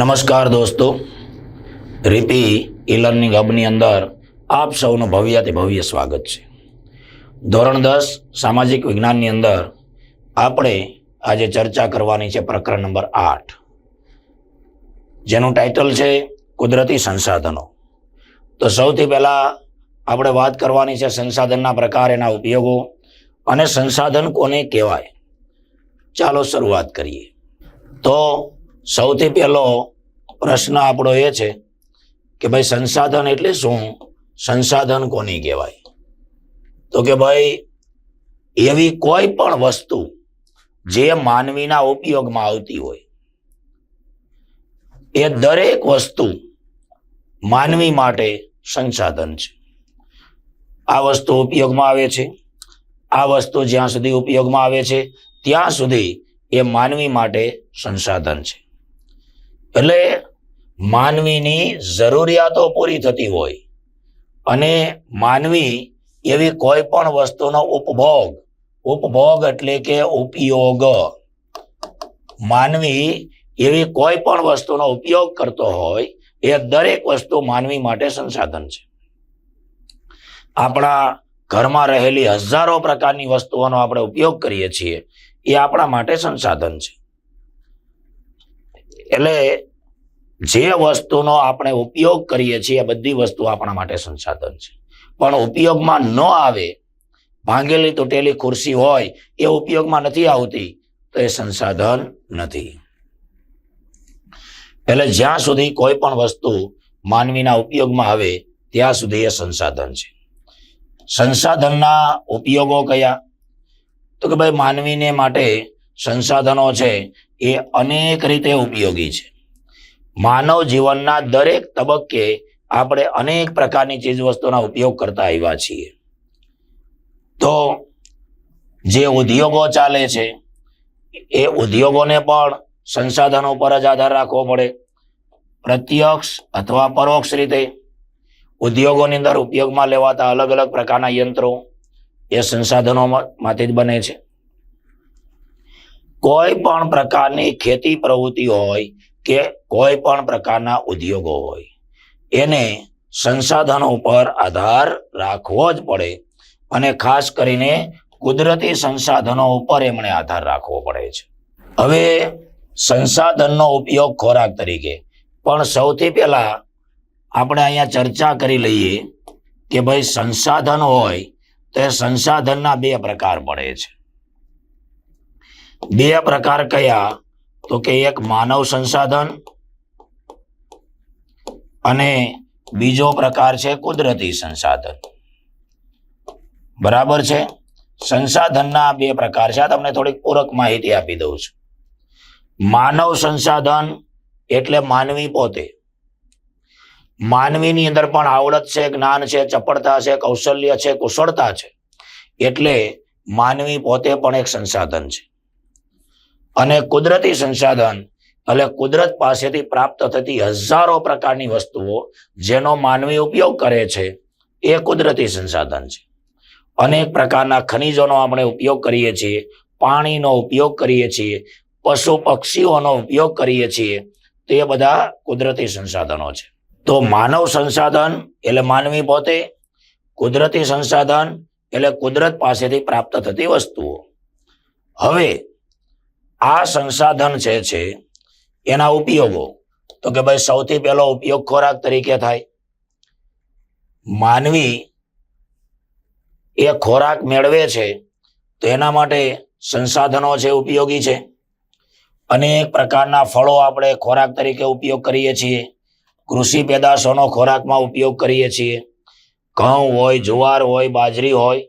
નમસ્કાર દોસ્તો. રીપી e learning હબની અંદર આપ સૌનું ભવ્યાથી ભવ્ય સ્વાગત છે. ધોરણ દસ, સામાજિક વિજ્ઞાનની અંદર આપણે આજે ચર્ચા કરવાની છે પ્રકરણ નંબર આઠ. જેનું ટાઇટલ છે કુદરતી સંસાધનો. તો સૌથી પહેલાં આપણે વાત કરવાની છે સંસાધનના પ્રકાર, એના ઉપયોગો અને સંસાધન કોને કહેવાય? ચાલો શરૂઆત કરીએ. તો સૌથી પહેલો પ્રશ્ન આપણો એ છે કે ભાઈ સંસાધન એટલે શું? સંસાધન કોની કહેવાય? તો કે ભાઈ, એવી કોઈ પણ વસ્તુ જે માનવીના ઉપયોગમાં આવતી હોય, એ દરેક વસ્તુ માનવી માટે સંસાધન છે. આ વસ્તુ ઉપયોગમાં આવે છે. આ વસ્તુ જ્યાં સુધી ઉપયોગમાં આવે છે, ત્યાં સુધી એ માનવી માટે સંસાધન છે. એટલે માનવીની જરૂરિયાતો પૂરી થતી હોય અને માનવી એવી કોઈ પણ વસ્તુનો ઉપભોગ ઉપભોગ એટલે કે ઉપયોગ. માનવી એવી કોઈ પણ વસ્તુનો ઉપયોગ કરતો હોય, એ દરેક વસ્તુ માનવી માટે સંસાધન છે. આપણા ઘરમાં રહેલી હજારો પ્રકારની વસ્તુઓનો આપણે ઉપયોગ કરીએ છીએ, એ આપણા માટે સંસાધન છે. એટલે જે વસ્તુનો આપણે ઉપયોગ કરીએ છીએ બધી વસ્તુ આપણા માટે સંસાધન છે. પણ ઉપયોગમાં ન આવે, ભાંગેલી તૂટેલી ખુરશી હોય, એ ઉપયોગમાં નથી આવતી, તો એ સંસાધન નથી. એટલે જ્યાં સુધી કોઈ પણ વસ્તુ માનવીના ઉપયોગમાં આવે, ત્યાં સુધી એ સંસાધન છે. સંસાધનના ઉપયોગો કયા? તો કે ભાઈ, માનવીને માટે સંસાધનો છે, એ અનેક રીતે ઉપયોગી છે. માનવ જીવનના દરેક તબક્કે આપણે અનેક પ્રકારની ચીજ વસ્તુના ઉપયોગ કરતા આવ્યા છીએ. તો જે ઉદ્યોગો ચાલે છે, એ ઉદ્યોગોને પણ સંસાધનો પર જ આધાર રાખવો પડે. પ્રત્યક્ષ અથવા પરોક્ષ રીતે ઉદ્યોગોની અંદર ઉપયોગમાં લેવાતા અલગ અલગ પ્રકારના યંત્રો એ સંસાધનોમાંથી જ બને છે. કોઈ પણ પ્રકારની ખેતી પ્રવૃત્તિ હોય કે કોઈ પણ પ્રકારના ઉદ્યોગો હોય, એને સંસાધનો ઉપર આધાર રાખવો જ પડે અને ખાસ કરીને કુદરતી સંસાધનો ઉપર એમણે આધાર રાખવો પડે છે. હવે સંસાધનનો ઉપયોગ ખોરાક તરીકે, પણ સૌથી પહેલા આપણે અહીંયા ચર્ચા કરી લઈએ કે ભાઈ સંસાધન હોય તો એ સંસાધનના બે પ્રકાર પડે છે. બે પ્રકાર કયા? તો કે એક માનવ સંસાધન અને બીજો પ્રકાર છે કુદરતી સંસાધન. બરાબર છે? સંસાધનના બે પ્રકાર છે. તમને થોડીક પૂરક માહિતી આપી દઉં છું. માનવ સંસાધન એટલે માનવી પોતે. માનવીની અંદર પણ આવડત છે, જ્ઞાન છે, ચપળતા છે, કૌશલ્ય છે, કુશળતા છે. એટલે માનવી પોતે પણ એક સંસાધન છે. અને કુદરતી સંસાધન, એટલે કુદરત પાસેથી પ્રાપ્ત થતી હજારો પ્રકારની વસ્તુઓ જેનો માનવી ઉપયોગ કરે છે, એ કુદરતી સંસાધન છે. અનેક પ્રકારના ખનિજોનો આપણે ઉપયોગ કરીએ છીએ, પાણીનો ઉપયોગ કરીએ છીએ, પશુ પક્ષીઓનો ઉપયોગ કરીએ છીએ, તે બધા કુદરતી સંસાધનો છે. તો માનવ સંસાધન એટલે માનવી પોતે, કુદરતી સંસાધન એટલે કુદરત પાસેથી પ્રાપ્ત થતી વસ્તુઓ. હવે આ સંસાધન જે છે, એના ઉપયોગો. તો કે ભાઈ સૌથી પહેલો ઉપયોગ ખોરાક તરીકે થાય. માનવી એ ખોરાક મેળવે છે, તો એના માટે સંસાધનો છે ઉપયોગી છે. અનેક પ્રકારના ફળો આપણે ખોરાક તરીકે ઉપયોગ કરીએ છીએ. કૃષિ પેદાશોનો ખોરાકમાં ઉપયોગ કરીએ છીએ. ઘઉં હોય, જુવાર હોય, બાજરી હોય,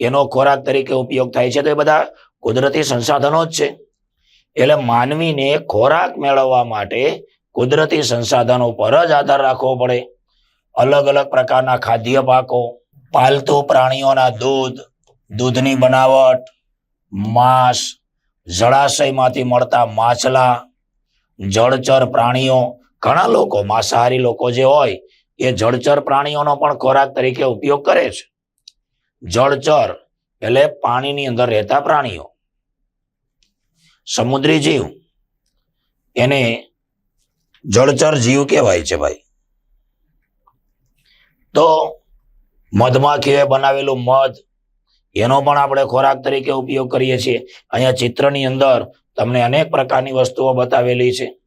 એનો ખોરાક તરીકે ઉપયોગ થાય છે. તો એ બધા કુદરતી સંસાધનો જ છે. એટલે માનવીને ખોરાક મેળવવા માટે કુદરતી સંસાધનો પર જ આધાર રાખવો પડે. અલગ અલગ પ્રકારના ખાદ્ય પાકો, પાલતુ પ્રાણીઓના દૂધ, દૂધની બનાવટ, માંસ, જળાશયમાંથી મળતા માછલા, જળચર પ્રાણીઓ, ઘણા લોકો, માંસાહારી લોકો જે હોય, એ જળચર પ્રાણીઓનો પણ ખોરાક તરીકે ઉપયોગ કરે છે. જળચર એટલે પાણીની અંદર રહેતા પ્રાણીઓ. સમુદ્રી જીવ. એને જળચર જીવ કહેવાય છે ભાઈ. તો મધમાખીઓએ બનાવેલું મધ, એનો પણ આપણે ખોરાક તરીકે ઉપયોગ કરીએ છીએ. અહીંયા ચિત્રની અંદર તમને અનેક પ્રકારની વસ્તુઓ બતાવેલી છે.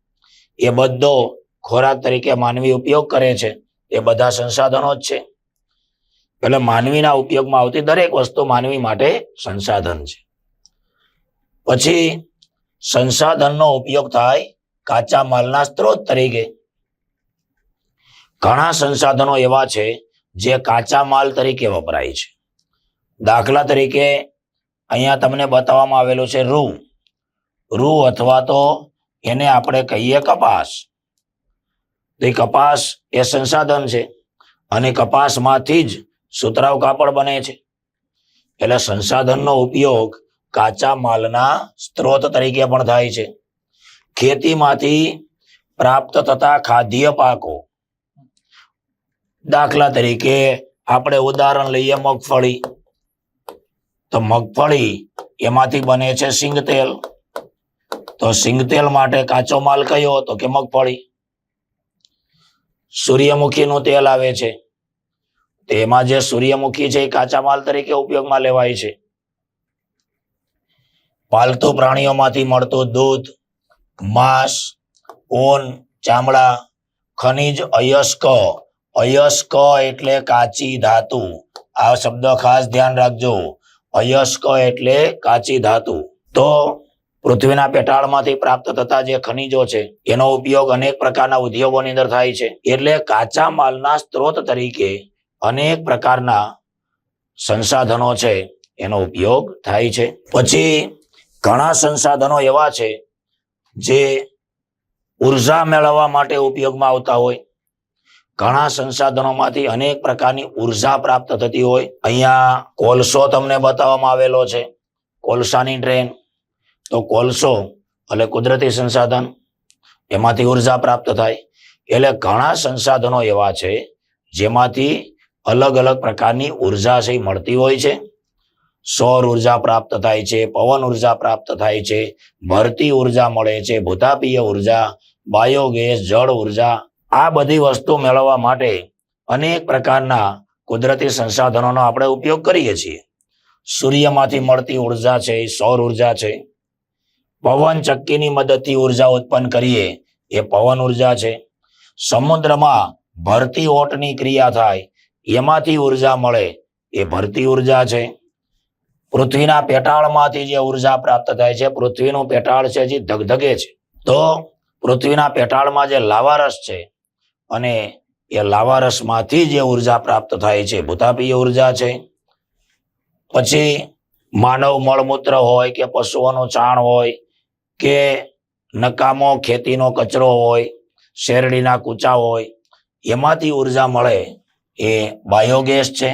એ બધો ખોરાક તરીકે માનવી ઉપયોગ કરે છે. એ બધા સંસાધનો જ છે. એટલે માનવીના ઉપયોગમાં આવતી દરેક વસ્તુ માનવી માટે સંસાધન છે. પછી સંસાધનનો ઉપયોગ થાય કાચા માલના સ્ત્રોત તરીકે. ઘણા સંસાધનો એવા છે જે કાચા માલ તરીકે વપરાય છે. દાખલા તરીકે અહીંયા તમને બતાવવામાં આવેલું છે રૂ. રૂ અથવા તો એને આપણે કહીએ કપાસ. તો એ કપાસ એ સંસાધન છે અને કપાસમાંથી જ સુતરાવ કાપડ બને છે. એટલે સંસાધનનો ઉપયોગ કાચા માલના સ્ત્રોત તરીકે પણ થાય છે. ખેતીમાંથી પ્રાપ્ત થતા ખાદ્ય પાકો દાખલા તરીકે આપણે ઉદાહરણ લઈએ મગફળી. તો મગફળી એમાંથી બને છે સિંગતેલ. તો સિંગતેલ માટે કાચો માલ કયો? તો કે મગફળી. સૂર્યમુખીનું તેલ આવે છે. તેમાં જે સૂર્યમુખી છે એ કાચા માલ તરીકે ઉપયોગમાં લેવાય છે. પાલતુ પ્રાણીઓમાંથી મળતું દૂધ, માંસ, ઊન, ચામડા, ખનિજ અયસ્ક. અયસ્ક એટલે કાચી ધાતુ. આ શબ્દ ખાસ ધ્યાન રાખજો. અયસ્ક એટલે કાચી ધાતુ. તો પૃથ્વીના પેટાળમાંથી પ્રાપ્ત થતા જે ખનિજો છે, એનો ઉપયોગ અનેક પ્રકારના ઉદ્યોગોની અંદર થાય છે. એટલે કાચા માલના સ્ત્રોત તરીકે અનેક પ્રકારના સંસાધનો છે, એનો ઉપયોગ થાય છે. પછી ઘણા સંસાધનો એવા છે જે ઊર્જા મેળવવા માટે ઉપયોગમાં આવતા હોય. ઘણા સંસાધનોમાંથી અનેક પ્રકારની ઊર્જા પ્રાપ્ત થતી હોય. અહીંયા કોલસો તમને બતાવવામાં આવેલો છે. કોલસાની ટ્રેન, તો કોલસો એટલે કુદરતી સંસાધન, એમાંથી ઊર્જા પ્રાપ્ત થાય. એટલે ઘણા સંસાધનો એવા છે જેમાંથી અલગ અલગ પ્રકારની ઊર્જા છે મળતી હોય છે. સૌર ઊર્જા પ્રાપ્ત થાય છે, પવન ઊર્જા પ્રાપ્ત થાય છે, ભરતી ઊર્જા મળે છે, ભૂતાપીય ઊર્જા, બાયોગેસ, જળ ઊર્જા, આ બધી વસ્તુ મેળવવા માટે અનેક પ્રકારના કુદરતી સંસાધનોનો આપણે ઉપયોગ કરીએ છીએ. સૂર્યમાંથી મળતી ઊર્જા છે, સૌર ઊર્જા છે. પવન ચક્કીની મદદથી ઊર્જા ઉત્પન્ન કરીએ, એ પવન ઊર્જા છે. સમુદ્રમાં ભરતી ઓટની ક્રિયા થાય, એમાંથી ઊર્જા મળે, એ ભરતી ઊર્જા છે. પૃથ્વીના પેટાળમાંથી જે ઊર્જા પ્રાપ્ત થાય છે, પૃથ્વીનું પેટાળ છે જે ધગધગે છે. તો પૃથ્વીના પેટાળમાં જે લાવારસ છે અને એ લાવારસમાંથી જે ઊર્જા પ્રાપ્ત થાય છે, ભૂતાપીય ઊર્જા છે. પછી માનવ મળમૂત્ર હોય કે પશુઓનું ચાણ હોય કે નકામો ખેતીનો કચરો હોય, શેરડીના કૂચા હોય, એમાંથી ઊર્જા મળે એ બાયોગેસ છે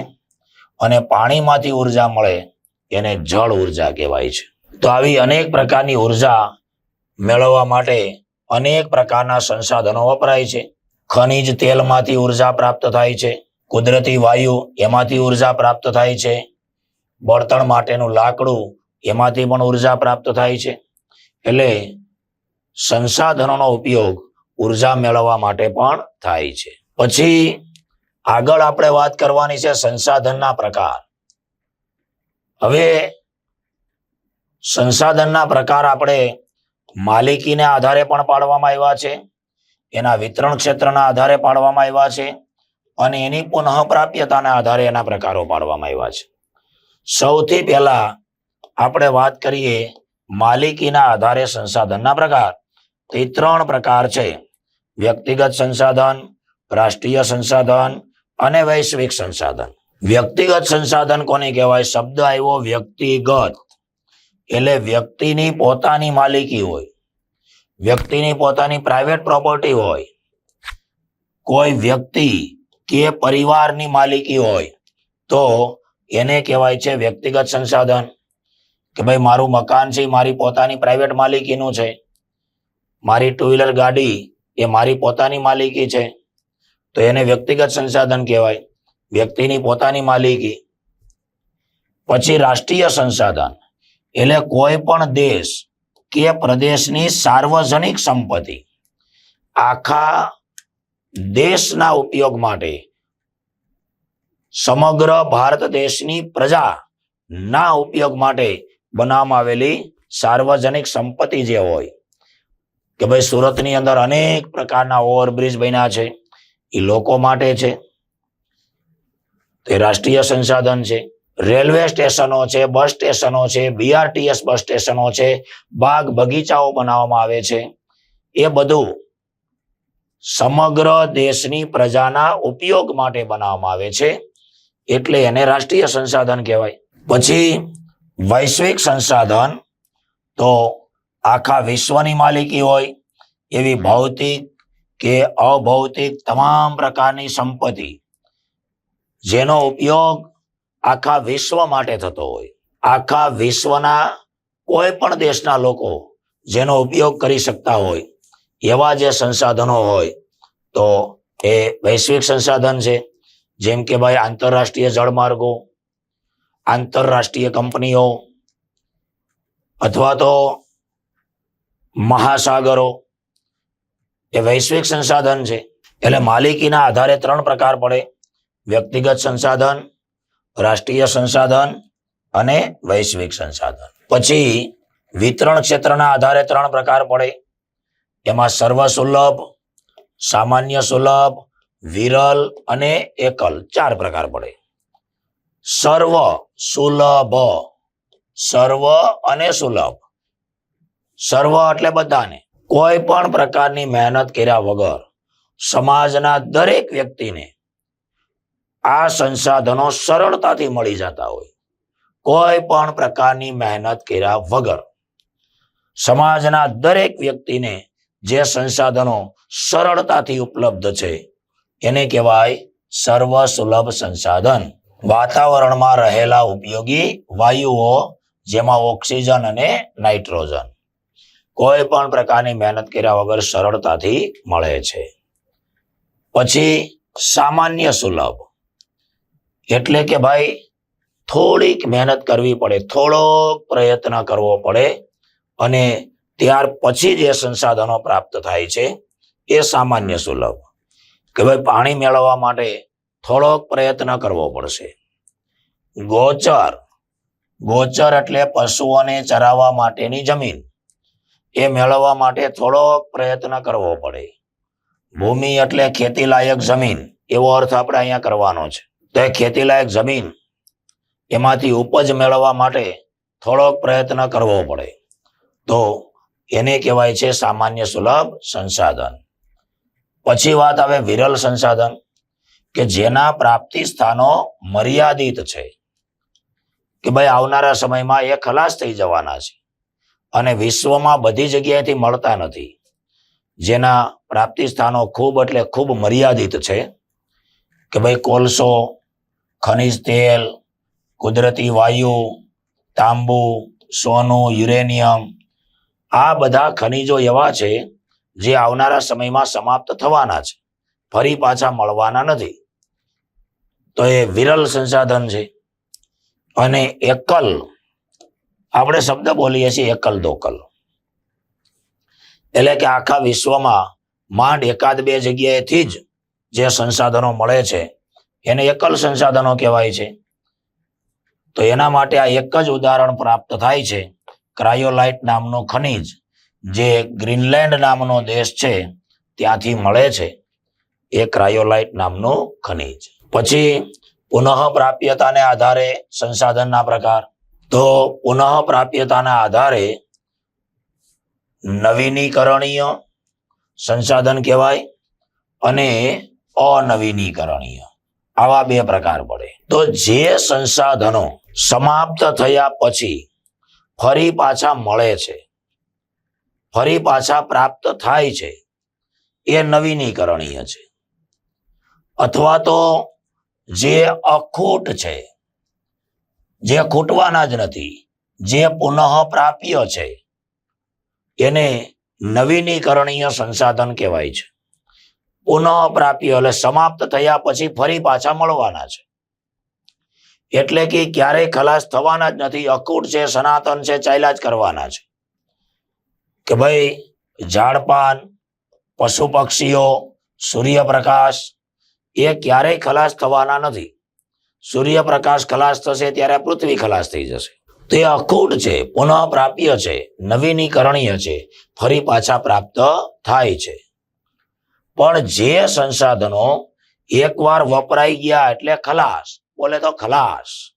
અને પાણીમાંથી ઊર્જા મળે એને જળ ઊર્જા કહેવાય છે. તો આવી અનેક પ્રકારની ઊર્જા મેળવવા માટે અનેક પ્રકારના સંસાધનો વપરાય છે. ખનિજ તેલમાંથી ઊર્જા પ્રાપ્ત થાય છે. કુદરતી વાયુ એમાંથી ઊર્જા પ્રાપ્ત થાય છે. બળતણ માટેનું લાકડું એમાંથી પણ ઊર્જા પ્રાપ્ત થાય છે. એટલે સંસાધનોનો ઉપયોગ ઊર્જા મેળવવા માટે પણ થાય છે. પછી આગળ આપણે વાત કરવાની છે સંસાધનના પ્રકાર. હવે સંસાધનના પ્રકાર આપણે માલિકીને આધારે પણ પાડવામાં આવ્યા છે, એના વિતરણ ક્ષેત્રના આધારે પાડવામાં આવ્યા છે, અને એની પુનઃપ્રાપ્યતાના આધારે એના પ્રકારો પાડવામાં આવ્યા છે. સૌથી પહેલા આપણે વાત કરીએ માલિકીના આધારે સંસાધનના પ્રકાર. તે ત્રણ પ્રકાર છે. વ્યક્તિગત સંસાધન, રાષ્ટ્રીય સંસાધન અને વૈશ્વિક સંસાધન. વ્યક્તિગત સંસાધન કોને કહેવાય? શબ્દ આવ્યો વ્યક્તિગત. એટલે વ્યક્તિની પોતાની માલિકી હોય, વ્યક્તિની પોતાની પ્રાઇવેટ પ્રોપર્ટી હોય, કોઈ વ્યક્તિ કે પરિવારની માલિકી હોય, તો એને કહેવાય છે વ્યક્તિગત સંસાધન. કે ભાઈ, મારું મકાન છે, મારી પોતાની પ્રાઇવેટ માલિકીનું છે. મારી ટુ વ્હીલર ગાડી એ મારી પોતાની માલિકી છે. તો એને વ્યક્તિગત સંસાધન કહેવાય. વ્યક્તિની પોતાની માલિકી. પછી રાષ્ટ્રીય સંસાધન, એટલે કોઈ પણ દેશ કે પ્રદેશની સાર્વજનિક સંપત્તિ. આખા દેશના ઉપયોગ માટે સમગ્ર ભારત દેશની પ્રજા ના ઉપયોગ માટે બનાવવામાં આવેલી સાર્વજનિક સંપત્તિ જે હોય, કે ભાઈ સુરતની અંદર અનેક પ્રકારના ઓવરબ્રિજ બન્યા છે, એ લોકો માટે છે. તે રાષ્ટ્રીય સંસાધન છે. રેલવે સ્ટેશનો છે, બસ સ્ટેશનો છે બીઆરટીએસ બસ સ્ટેશનો છે, બાગ બગીચાઓ બનાવવામાં આવે છે. એ બધું સમગ્ર દેશની પ્રજાના ઉપયોગ માટે બનાવવામાં આવે છે. એટલે એને રાષ્ટ્રીય સંસાધન કહેવાય. પછી વૈશ્વિક સંસાધન તો આખા વિશ્વની માલિકી હોય, એવી ભૌતિક કે અભૌતિક તમામ પ્રકારની સંપત્તિ જેનો ઉપયોગ આખા વિશ્વ માટે થતો હોય. આખા વિશ્વના કોઈ પણ દેશના લોકો જેનો ઉપયોગ કરી શકતા હોય, એવા જે સંસાધનો હોય, તો એ વૈશ્વિક સંસાધન છે. જેમ કે ભાઈ આંતરરાષ્ટ્રીય જળમાર્ગો આંતરરાષ્ટ્રીય કંપનીઓ, અથવા તો મહાસાગરો, એ વૈશ્વિક સંસાધન છે. એટલે માલિકીના આધારે ત્રણ પ્રકાર પડે. વ્યક્તિગત સંસાધન, રાષ્ટ્રીય સંસાધન અને વૈશ્વિક સંસાધન. પછી વિતરણ ક્ષેત્રના આધારે ત્રણ પ્રકાર પડે. એમાં સર્વ સુલભ સામાન્ય સુલભ, વિરલ અને એકલ ચાર પ્રકાર પડે. સર્વ સુલભ સર્વ અને સુલભ. સર્વ એટલે બધાને. કોઈ પણ પ્રકારની મહેનત કર્યા વગર સમાજના દરેક વ્યક્તિને આ સંસાધનો સરળતાથી મળી જતા હોય. કોઈ પણ પ્રકારની મહેનત કર્યા વગર. સમાજના દરેક વ્યક્તિને જે સંસાધનો સરળતાથી ઉપલબ્ધ છે, એને કહેવાય સર્વ સુલભ સંસાધન. વાતાવરણમાં રહેલા ઉપયોગી વાયુઓ, જેમાં ઓક્સિજન અને નાઇટ્રોજન. કોઈ પણ પ્રકારની મહેનત કર્યા વગર સરળતાથી મળે છે. પછી સામાન્ય સુલભ. એટલે કે ભાઈ, થોડીક મહેનત કરવી પડે, થોડોક પ્રયત્ન કરવો પડે અને ત્યાર પછી જે સંસાધનો પ્રાપ્ત થાય છે, એ સામાન્ય સુલભ. કે ભાઈ, પાણી મેળવવા માટે થોડોક પ્રયત્ન કરવો પડશે. ગોચર ગોચર એટલે પશુઓને ચરાવવા માટેની જમીન. એ મેળવવા માટે થોડોક પ્રયત્ન કરવો પડે. ભૂમિ એટલે ખેતીલાયક જમીન, એવો અર્થ આપણે અહીંયા કરવાનો છે. તો ખેતીલાયક જમીન એમાંથી ઉપજ મેળવવા માટે થોડોક પ્રયત્ન કરવો પડે. તો એને કહેવાય છે સામાન્ય સુલભ સંસાધન. પછી વાત આવે વિરલ સંસાધન, કે જેના પ્રાપ્તિ સ્થાનો મર્યાદિત છે. કે ભાઈ આવનારા સમયમાં એ ખલાસ થઈ જવાના છે અને વિશ્વમાં બધી જગ્યાએથી મળતા નથી. જેના પ્રાપ્તિ સ્થાનો ખૂબ એટલે ખૂબ મર્યાદિત છે. કે ભાઈ કોલસો ખનિજ તેલ, કુદરતી વાયુ, તાંબુ, સોનું, યુરેનિયમ, આ બધા ખનિજો એવા છે જે આવનારા સમયમાં સમાપ્ત થવાના છે. ફરી પાછા મળવાના નથી. તો એ વિરલ સંસાધન છે. અને એકલ, આપણે શબ્દ બોલીએ છીએ એકલ દોકલ. એટલે કે આખા વિશ્વમાં માંડ એકાદ બે જગ્યાએથી જ જે સંસાધનો મળે છે એને એકલ સંસાધનો કહેવાય છે. તો એના માટે આ એક જ ઉદાહરણ પ્રાપ્ત થાય છે. ક્રાયોલાઇટ નામનો ખનિજ, જે ગ્રીનલેન્ડ નામનો દેશ છે, ત્યાંથી મળે છે. એ ક્રાયોલાઇટ નામનું ખનિજ. પછી પુનઃ પ્રાપ્યતાને આધારે સંસાધનના પ્રકાર. તો પુનઃ પ્રાપ્યતાના આધારે નવીનીકરણીય સંસાધન કહેવાય અને અનવીનીકરણીય. આવા બે પ્રકાર પડે. તો જે સંસાધનો સમાપ્ત થયા પછી ફરી પાછા મળે છે, ફરી પાછા પ્રાપ્ત થાય છે, એ નવીનીકરણીય છે. અથવા તો જે અખૂટ છે, જે ખૂટવાના જ નથી, જે પુનઃ પ્રાપ્ય છે, એને નવીનીકરણીય સંસાધન કહેવાય છે. પુનઃ પ્રાપ્ય એટલે સમાપ્ત થયા પછી ફરી પાછા મળવાના છે. એટલે કે ક્યારેય ખલાસ થવાના જ નથી, અકૂટ છે, સનાતન છે, ચાલ્યા જ કરવાના છે. કે ભાઈ ઝાડપાન પશુ પક્ષીઓ સૂર્યપ્રકાશ, એ ક્યારેય ખલાસ થવાના નથી. સૂર્યપ્રકાશ ખલાસ થશે ત્યારે પૃથ્વી ખલાસ થઈ જશે. તે અખૂટ છે પુનઃ પ્રાપ્ય છે, નવીનીકરણીય છે, ફરી પાછા પ્રાપ્ત થાય છે. પણ જે સંસાધનો એકવાર વપરાઈ ગયા એટલે ખલાસ. બોલે તો ખલાસ.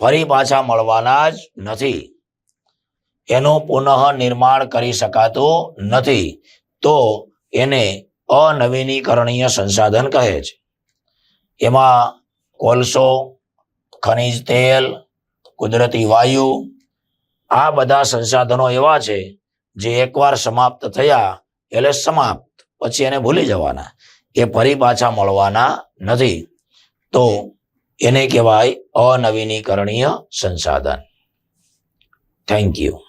ફરી પાછા મળવાના જ નથી. એનું પુનઃ નિર્માણ કરી શકાતું નથી. તો એને અનવીનીકરણીય સંસાધન કહે છે. એમાં કોલસો, ખનિજ તેલ, કુદરતી વાયુ, આ બધા સંસાધનો એવા છે જે એકવાર સમાપ્ત થયા એટલે સમાપ્ત. પછી એને ભૂલી જવાના. એ ફરી પાછા મળવાના નથી. તો એને કહેવાય અનવીનીકરણીય સંસાધન. Thank you